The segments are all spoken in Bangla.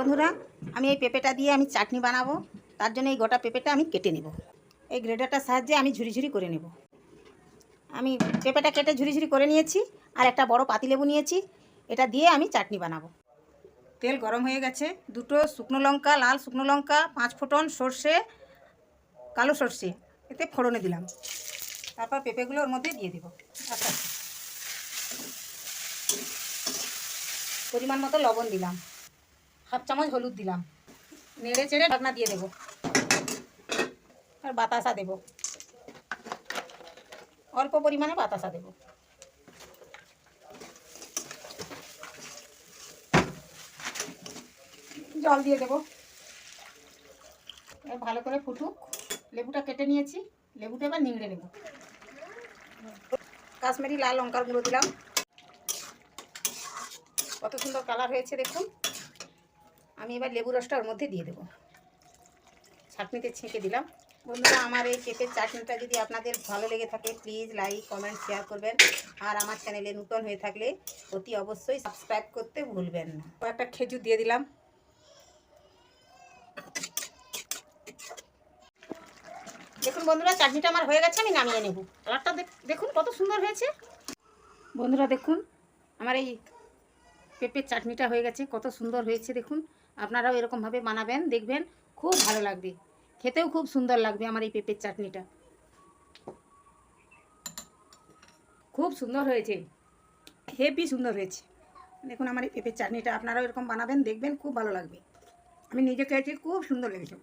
বন্ধুরা, আমি এই পেঁপেটা দিয়ে আমি চাটনি বানাবো। তার জন্য এই গোটা পেঁপেটা আমি কেটে নেব। এই গ্রেডারটার সাহায্যে আমি ঝুরি ঝুরি করে নেব। আমি পেঁপেটা কেটে ঝুরি ঝুরি করে নিয়েছি, আর একটা বড় পাতিলেবু নিয়েছি। এটা দিয়ে আমি চাটনি বানাবো। তেল গরম হয়ে গেছে। দুটো শুকনো লঙ্কা, লাল শুকনো লঙ্কা, পাঁচ ফোটন সর্ষে, কালো সর্ষে, এতে ফোড়নে দিলাম। তারপর পেঁপেগুলো ওর মধ্যে দিয়ে দেবো। আচ্ছা। পরিমাণ মতো লবণ দিলাম। হাফ চামচ হলুদ দিলাম। নেড়ে চেড়ে ঢাকনা দিয়ে দেবো। আর বাতাসা দেব। অল্প পরিমাণে বাতাসা দেব। জল দিয়ে দেবো। ভালো করে ফুটুক। লেবুটা কেটে নিয়েছি। লেবুটা এবার নিংড়ে নেব। কাশ্মীরি লাল লঙ্কার গুঁড়ো দিলাম। কত সুন্দর কালার হয়েছে দেখুন। আমি এবার লেবু রসটা ওর মধ্যে দিয়ে দেবো। চাটনিতে ছেঁকে দিলাম। বন্ধুরা, আমার এই পেঁপের চাটনিটা যদি আপনাদের ভালো লেগে থাকে প্লিজ লাইক কমেন্ট শেয়ার করবেন। আর আমার চ্যানেলে নতুন হয়ে থাকলে অতি অবশ্যই সাবস্ক্রাইব করতে ভুলবেন না। একটা খেজুর দিয়ে দিলাম। দেখুন বন্ধুরা, চাটনিটা আমার হয়ে গেছে, আমি নামিয়ে নেব। কালারটা দেখ- দেখুন কত সুন্দর হয়েছে। বন্ধুরা, দেখুন, আমার এই পেঁপের চাটনিটা হয়ে গেছে, কত সুন্দর হয়েছে, দেখুন। আপনারাও এরকমভাবে বানাবেন, দেখবেন খুব ভালো লাগবে। খেতেও খুব সুন্দর লাগবে আমার এই পেঁপের চাটনিটা। খুব সুন্দর হয়েছে। হেভি সুন্দর হয়েছে। দেখুন আমার এই পেঁপের চাটনিটা আপনারাও এরকম বানাবেন, দেখবেন খুব ভালো লাগবে। আমি নিজে খেয়েছি, খুব সুন্দর লেগেছে।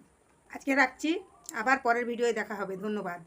আজকে রাখছি, আবার পরের ভিডিওয়ে দেখা হবে, ধন্যবাদ।